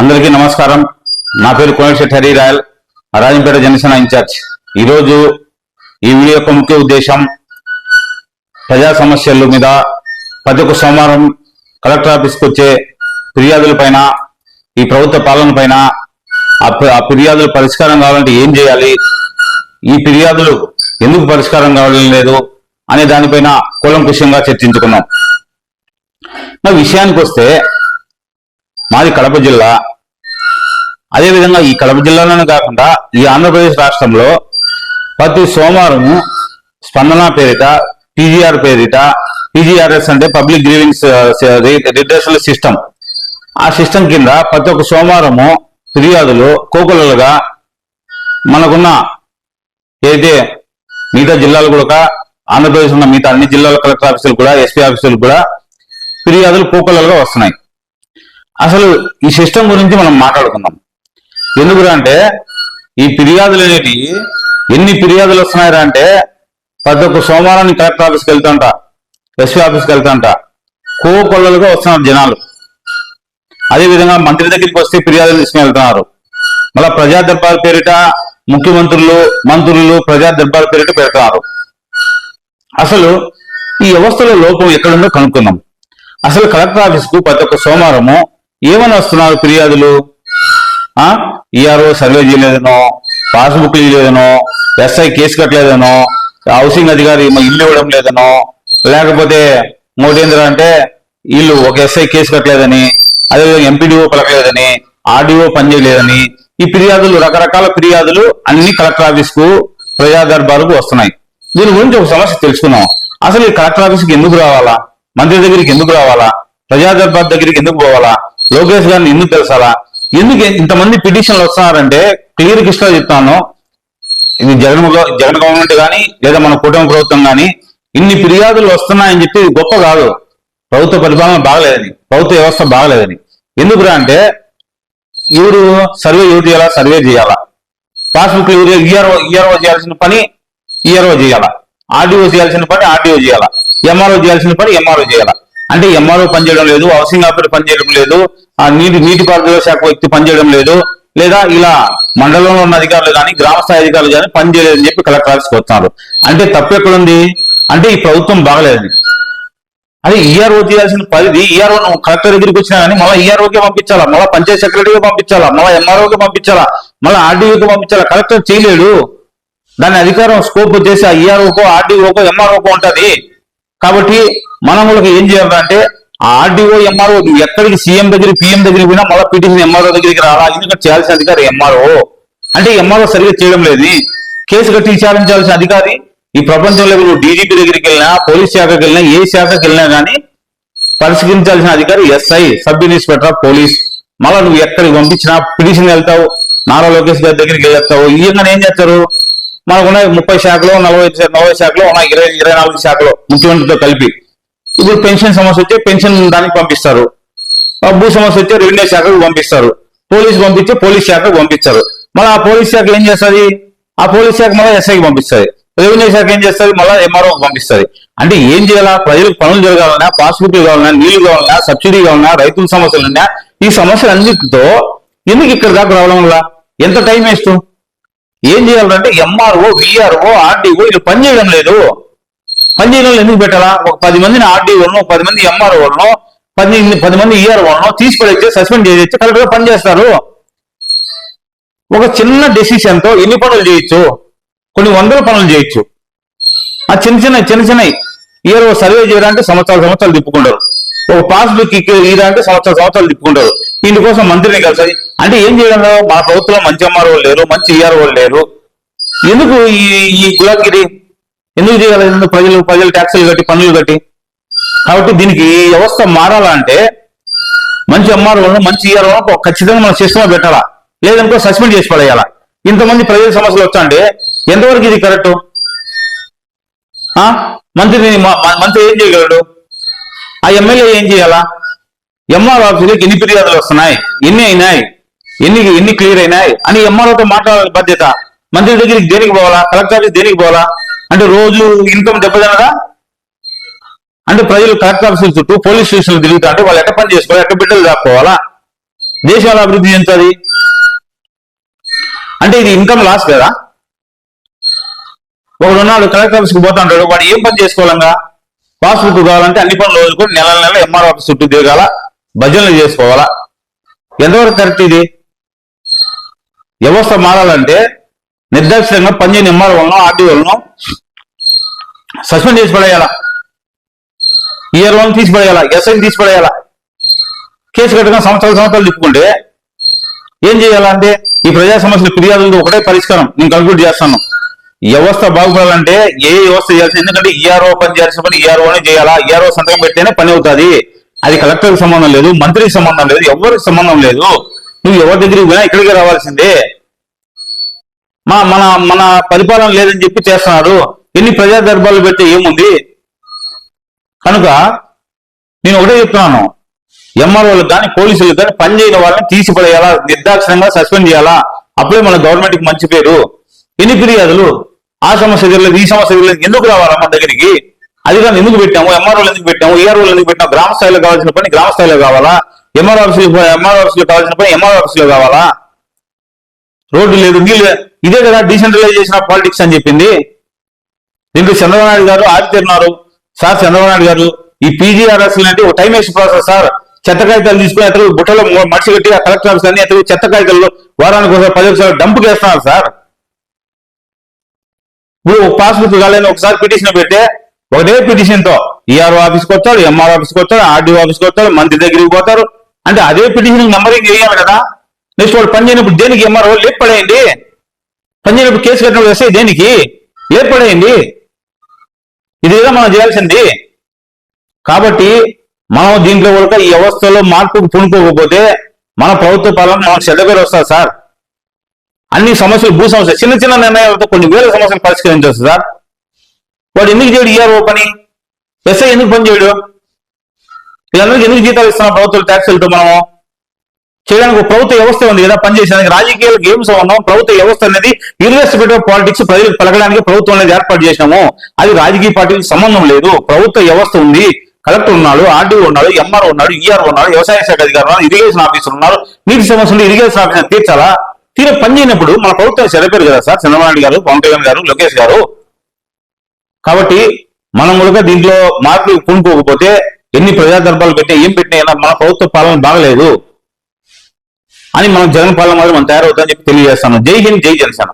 అందరికీ నమస్కారం. నా పేరు కోనశెట్టి హరి రాయల్ రాజంపేట జనసేన ఇన్ఛార్జ్. ఈరోజు ఈ వీడియో యొక్క ముఖ్య ఉద్దేశం ప్రజా సమస్యల మీద ప్రతి ఒక్క సోమవారం కలెక్టర్ ఆఫీస్కి వచ్చే ఫిర్యాదుల పైన ఈ ప్రభుత్వ పాలన పైన ఆ ఫిర్యాదులు పరిష్కారం కావాలంటే ఏం చేయాలి ఈ ఫిర్యాదులు ఎందుకు పరిష్కారం కావడం లేదు అనే దానిపైన కులంకుశంగా చర్చించుకున్నాం. నా విషయానికి వస్తే మాది కడప జిల్లా. అదేవిధంగా ఈ కడప జిల్లాలోనే కాకుండా ఈ ఆంధ్రప్రదేశ్ రాష్ట్రంలో ప్రతి సోమవారం స్పందన పేరిట పీజీఆర్ పేరిట పీజీఆర్ఎస్ అంటే పబ్లిక్ గ్రీవింగ్స్ రిడ్రెసల్ సిస్టమ్. ఆ సిస్టమ్ కింద ప్రతి ఒక్క సోమవారము ఫిర్యాదులు కోకులలుగా మనకున్న ఏదైతే మిగతా జిల్లాలు కూడా ఆంధ్రప్రదేశ్ ఉన్న మిగతా అన్ని జిల్లాల కలెక్టర్ ఆఫీసులు కూడా ఎస్పీ ఆఫీసులు కూడా ఫిర్యాదులు కోకులలుగా వస్తున్నాయి. అసలు ఈ సిస్టమ్ గురించి మనం మాట్లాడుకుందాం. ఎందుకు అంటే ఈ ఫిర్యాదులు అనేటివి ఎన్ని ఫిర్యాదులు వస్తున్నాయి అంటే ప్రతి ఒక్క సోమవారాన్ని కలెక్టర్ ఆఫీస్కి వెళ్తాంట ఎస్పీ ఆఫీస్కి వెళ్తాంట కోకొల్లలుగా వస్తున్నారు జనాలు. అదేవిధంగా మంత్రి దగ్గరికి వస్తే ఫిర్యాదులు తీసుకుని వెళ్తున్నారు. మళ్ళీ ప్రజా దర్బార్ పేరిట ముఖ్యమంత్రులు మంత్రులు ప్రజా దర్బార్ పేరిట పెడతారు అసలు ఈ వ్యవస్థలో లోపం ఎక్కడుందో కనుక్కుందాం. అసలు కలెక్టర్ ఆఫీస్కు ప్రతి ఒక్క సోమవారము ఏమని వస్తున్నారు ఫిర్యాదులు? ఆ? ఈఆర్ఓ సర్వే చేయలేదనో పాస్బుక్ లేదనో ఎస్ఐ కేసు కట్టలేదనో హౌసింగ్ అధికారి ఇల్లు ఇవ్వడం లేదనో లేకపోతే మోటేంద్ర అంటే వీళ్ళు ఒక ఎస్ఐ కేసు కట్టలేదని అదేవిధంగా ఎంపీడీఓ పలకలేదని ఆర్డీఓ పనిచేయలేదని ఈ ఫిర్యాదులు రకరకాల ఫిర్యాదులు అన్ని కలెక్టర్ ఆఫీస్కు ప్రజా దర్బారుకు వస్తున్నాయి. దీని గురించి ఒక సమస్య తెలుసుకున్నాం అసలు ఈ కలెక్టర్ ఆఫీస్కి ఎందుకు రావాలా? మంత్రి దగ్గరికి ఎందుకు రావాలా? ప్రజా దర్బార్ దగ్గరికి ఎందుకు పోవాలా? లోకేష్ గారిని ఎందుకు తెలుసాలా? ఎందుకు ఇంతమంది పిటిషన్లు వస్తున్నారంటే క్లియర్ కిస్టా చెప్తాను. ఇది జగన్ జగన్ గవర్నమెంట్ కానీ లేదా మన కుటుంబ ప్రభుత్వం కానీ ఇన్ని ఫిర్యాదులు వస్తున్నాయని చెప్పి గొప్ప కాదు. ప్రభుత్వ పరిపాలన బాగలేదని ప్రభుత్వ వ్యవస్థ బాగలేదని. ఎందుకురా అంటే ఎవరు సర్వే ఎవరు చేయాలా? సర్వే చేయాలా. పాస్బుక్ ఎవరు ఈఆర్ఓ ఈఆర్ఓ చేయాల్సిన పని ఈఆర్ఓ చేయాలా. ఆర్డీఓ చేయాల్సిన పని ఆర్డీఓ చేయాలా. ఎంఆర్ఓ చేయాల్సిన పని ఎంఆర్ఓ చేయాలా. అంటే ఎంఆర్ఓ పనిచేయడం లేదు హౌసింగ్ ఆఫీసర్ పనిచేయడం లేదు ఆ నీటి నీటిపారుదల శాఖ వ్యక్తి పనిచేయడం లేదు లేదా ఇలా మండలంలో ఉన్న అధికారులు కానీ గ్రామ స్థాయి అధికారులు కానీ పనిచేయలేదని చెప్పి కలెక్టర్ ఆఫీస్కి వస్తున్నారు. అంటే తప్పు ఎక్కడుంది? అంటే ఈ ప్రభుత్వం బాగలేదని అదే ఈఆర్ఓ చేయాల్సిన పరిధి ఈఆర్ఓ కలెక్టర్ దగ్గరికి వచ్చినా కానీ మళ్ళీ ఈఆర్ఓకే పంపించాలా? మళ్ళీ పంచాయత్ సెక్రటరీకి పంపించాలా? మళ్ళీ ఎంఆర్ఓకి పంపించాలా? మళ్ళీ ఆర్డీఓకి పంపించాలా? కలెక్టర్ చేయలేడు. దాని అధికారం స్కోప్ వచ్చేసి ఆ ఈఆర్ఓకో ఆర్డీఓకో ఎంఆర్ఓకో ఉంటుంది. కాబట్టి మనం కూడా ఏం చేయాలంటే ఆర్డీఓ ఎంఆర్ఓ ఎక్కడికి సీఎం దగ్గర పిఎం దగ్గరికి పోయినా మళ్ళీ పిటిషన్ ఎంఆర్ఓ దగ్గరికి రావాలి. ఎందుకంటే చేయాల్సిన అధికారి ఎంఆర్ఓ. అంటే ఎంఆర్ఓ సరిగ్గా చేయడం లేదు. కేసు కట్టి విచారించాల్సిన అధికారి. ఈ ప్రపంచంలో నువ్వు డీజీపీ దగ్గరికి వెళ్ళినా పోలీస్ శాఖకి వెళ్ళినా ఏ శాఖకి వెళ్ళినా కానీ పరిశీలించాల్సిన అధికారి ఎస్ఐ సబ్ ఇన్స్పెక్టర్ పోలీస్. మళ్ళీ నువ్వు ఎక్కడికి పంపించినా పిటిషన్ వెళ్తావు. నారా లోకేష్ గారి దగ్గరికి వెళ్తావు ఈ విధంగా ఏం చేస్తారు? మనకున్న ముప్పై శాఖలో నలభై నలభై శాఖలో ఉన్న ఇరవై ఇరవై నాలుగు శాఖలో ముఖ్యమంత్రితో కలిపి. ఇప్పుడు పెన్షన్ సమస్య వచ్చే పెన్షన్ దానికి పంపిస్తారు. భూ సమస్య వచ్చే రెవెన్యూ శాఖకు పంపిస్తారు. పోలీస్ పంపించే పోలీస్ శాఖకు పంపిస్తారు. మళ్ళీ ఆ పోలీస్ శాఖ ఏం చేస్తుంది? ఆ పోలీస్ శాఖ మళ్ళీ ఎస్ఐకి పంపిస్తుంది. రెవెన్యూ శాఖ ఏం చేస్తుంది? మళ్ళీ ఎంఆర్ఓకి పంపిస్తుంది. అంటే ఏం చేయాలా? ప్రజలకు పనులు జరగాలన్నా పాస్బుక్ కావాలన్నా నీళ్ళు కావాలన్నా సబ్సిడీ కావాలన్నా రైతుల సమస్యలు ఉన్నా ఈ సమస్యలు అన్నిటితో ఎందుకు ఇక్కడ దాకా రావడం వల్ల? ఎంత టైం వేస్తూ ఏం చేయాలంటే ఎంఆర్ఓ విఆర్ఓ ఆర్డీఓ వీళ్ళు పని చేయడం లేదు. పని ఎందుకు పెట్టాలా? ఒక పది మందిని ఆర్డీ ఒక పది మంది ఎంఆర్ఓను పది పది మంది ఈఆర్ఓను తీసి పడేస్తే సస్పెండ్ చేసేస్తే కరెక్ట్గా ఒక చిన్న డెసిషన్తో ఎన్ని పనులు చేయొచ్చు? కొన్ని వందల పనులు చేయొచ్చు. ఆ చిన్న చిన్న చిన్న చిన్నవి. ఈఆర్ఓ సర్వే చేయడానికి సంవత్సరాలు సంవత్సరాలు తిప్పుకుంటారు. ఒక పాస్బుక్ ఇయడానికి సంవత్సరాలు సంవత్సరాలు తిప్పుకుంటారు. దీనికోసం మంత్రిని కలిసి అంటే ఏం చేయడం మా ప్రభుత్వంలో మంచి ఎంఆర్ఓ లేరు మంచి ఈఆర్ఓ లేరు. ఎందుకు ఈ ఈ గులాగిరి? ఎందుకు చేయగలదు ప్రజలు ప్రజలు ట్యాక్సులు కట్టి పన్నులు కట్టి? కాబట్టి దీనికి ఈ వ్యవస్థ మారాలంటే మంచి ఎంఆర్ఓను మంచి ఈఆర్ఓ ఖచ్చితంగా మన సిస్టమ్ పెట్టాలా? లేదనుకో సస్పెండ్ చేసి పడేయాలా? ఇంతమంది ప్రజల సమస్యలు వచ్చా అంటే ఎంతవరకు ఇది కరెక్ట్ మంత్రిని మంత్రి ఏం చేయగలడు? ఆ ఎమ్మెల్యే ఏం చేయాలా? ఎంఆర్ ఆఫీసులకు ఎన్ని ఫిర్యాదులు వస్తున్నాయి? ఎన్ని అయినాయి? ఎన్ని ఎన్ని క్లియర్ అయినాయి? అని ఎంఆర్ఓతో మాట్లాడాలి బాధ్యత మంత్రి దగ్గరికి దేనికి పోవాలా? కలెక్టర్ దేనికి పోవాలా? అంటే రోజు ఇన్కమ్ దెబ్బతినదా అంటే ప్రజలు కలెక్టర్ ఆఫీసుల చుట్టూ పోలీస్ స్టేషన్లు తిరుగుతా అంటే వాళ్ళు ఎట్ట పని చేసుకోవాలి? ఎట్ట బిడ్డలు దాక్కోవాలా? దేశాల అభివృద్ధి చెందుతుంది అంటే ఇది ఇన్కమ్ లాస్ కదా? ఒకడు ఉన్నాడు కలెక్టర్ ఆఫీస్కి ఉంటాడు వాడు ఏం పని చేసుకోవాలంగా? పాస్బుక్ కావాలంటే అన్ని పనులు వదులుకొని నెల నెల ఎంఆర్ ఆఫీస్ చుట్టూ తిరగాల? భజనలు చేసుకోవాలా? ఎంతవరకు కరెక్ట్ ఇది? వ్యవస్థ మారాలంటే నిర్దాక్షిణంగా పనిచేయని ఎంఆర్ఓలను ఆర్డీఓలను సస్పెండ్ చేసి పడేయాలా ఇయర్ లోన్ తీసి పడేయాలా ఎస్ఐ తీసి పడేయాలా కేసు కట్టుకుని సంవత్సరాలు సంవత్సరాలు తిప్పుకుంటే ఏం చేయాలంటే ఈ ప్రజా సమస్యల ఫిర్యాదులతో ఒకటే పరిష్కారం. నేను కంక్లూడ్ చేస్తాను. వ్యవస్థ బాగుపడాలంటే ఏ వ్యవస్థ చేయాల్సింది ఎందుకంటే ఈఆర్ఓ పని చేయాల్సిన పని ఈఆర్ఓనే చేయాలా? ఈఆర్ఓ సంతకం పెడితేనే పని అవుతుంది. అది కలెక్టర్కి సంబంధం లేదు మంత్రికి సంబంధం లేదు ఎవరికి సంబంధం లేదు. నువ్వు ఎవరి దగ్గరికి పోయినా ఇక్కడికి రావాల్సిందే. మా మన మన పరిపాలన లేదని చెప్పి చేస్తున్నారు ఎన్ని ప్రజా దర్బార్లు పెడితే ఏముంది? కనుక నేను ఒకటే చెప్తున్నాను. ఎంఆర్ఓలకు కానీ పోలీసులకు కానీ పని చేయని వాళ్ళని తీసిపడేయాలా? నిర్దాక్షిణంగా సస్పెండ్ చేయాలా? అప్పుడే మన గవర్నమెంట్కి మంచి పేరు. ఎన్ని ఫిర్యాదులు? ఆ సమస్య తెలియదు ఈ సమస్య తెలియదు ఎందుకు రావాలా మన దగ్గరికి? అది కానీ ఎందుకు పెట్టాము? ఎంఆర్ఓలు ఎందుకు పెట్టాము? ఈఆర్ఓలు ఎందుకు పెట్టాము గ్రామ స్థాయిలో కావాల్సిన పని గ్రామ స్థాయిలో కావాలా? ఎంఆర్ ఆఫీసులు ఎంఆర్ ఆఫీసులో కావాల్సిన పని ఎంఆర్ ఆఫీసులో కావాలా? రోడ్డు లేదు నీళ్ళు లేదు. ఇదే కదా డీసెంట్రలైజ్ చేసిన పాలిటిక్స్ అని చెప్పింది. దీంట్లో చంద్రబాబు నాయుడు గారు ఆదిత్యన్నారు సార్ చంద్రబాబు నాయుడు గారు ఈ పీజీఆర్ఎస్ లాంటి ఒక టైం వేస్ట్ ప్రాసెస్ సార్. చెత్త కాగితాలు తీసుకుని అతను బుట్టలో మొ- మడిచి కట్టి కలెక్టర్ ఆఫీస్ అన్ని అతను చెత్త కాగితాలు వారానికి ఒకసారి పది ఒకసారి డంప్ చేస్తున్నారు సార్. ఇప్పుడు ఒక పాస్బుక్ కాలేని ఒకసారి పిటిషన్ పెడితే ఒకటే పిటిషన్తో ఈఆర్ఓ ఆఫీస్కి వస్తాడు ఎంఆర్ ఆఫీస్కి వస్తాడు ఆర్డీఓ ఆఫీస్కి వస్తాడు మంత్రి దగ్గరికి పోతారు. అంటే అదే పిటిషన్ నెంబరింగ్ వేయాలి కదా. నెక్స్ట్ వాడు పని చేయనప్పుడు దేనికి ఎంఆర్ఓ లేపడేయండి పడేయండి పని చేయనప్పుడు కేసు కట్టినప్పుడు వస్తే దేనికి? ఏర్పడేయండి? ఇది కదా మనం చేయాల్సింది. కాబట్టి మనం దీంట్లో కూడా ఈ వ్యవస్థలో మార్పుకు పూనుకోకపోతే మన ప్రభుత్వ పాలన మనకు చెడ్డ పేరు వస్తుంది సార్. అన్ని సమస్యలు భూ సమస్యలు చిన్న చిన్న నిర్ణయాలతో కొన్ని వేల సమస్యలు పరిష్కరించవచ్చు సార్. వాడు ఎందుకు చేయడు ఈఆర్ఓ పని? ఎస్ఐ ఎందుకు పని చేయడు? వీళ్ళందరికీ ఎందుకు జీతాలు ఇస్తున్నాం ప్రభుత్వ ట్యాక్సులతో మనము? చేయడానికి ప్రభుత్వ వ్యవస్థ ఉంది కదా పనిచేసేదానికి రాజకీయాలకు ఏం సంబంధం ప్రభుత్వ వ్యవస్థ అనేది ఇన్వెస్ట్ ఆఫ్ పాలిటిక్స్ ప్రజలకు పలకడానికి ప్రభుత్వం అనేది ఏర్పాటు చేసినాము. అది రాజకీయ పార్టీకి సంబంధం లేదు. ప్రభుత్వ వ్యవస్థ ఉంది. కలెక్టర్ ఉన్నాడు ఆర్డీఓ ఉన్నాడు ఎంఆర్ ఉన్నాడు ఈఆర్ ఉన్నాడు వ్యవసాయ శాఖ అధికారులు ఉన్నారు ఇరిగేషన్ ఆఫీసర్ ఉన్నారు. నీటి సమస్యలు ఇరిగేషన్ ఆఫీసర్ తీర్చాలా? తీర పని చేయనప్పుడు మన ప్రభుత్వం చెరపేరు కదా సార్? చంద్రబాబు గారు పవన్ కళ్యాణ్ గారు లోకేష్ గారు. కాబట్టి మనం కూడా దీంట్లో మార్పులు పూనుకోకపోతే ఎన్ని ప్రజా దర్బాలు పెట్టి ఏం పెట్టినా మన ప్రభుత్వ పాలన బాగలేదు. అని మనం జగన్ పాలన మాత్రం మనం తయారవుతామని చెప్పి తెలియజేస్తాను. జై హింద్ జై జనసేన.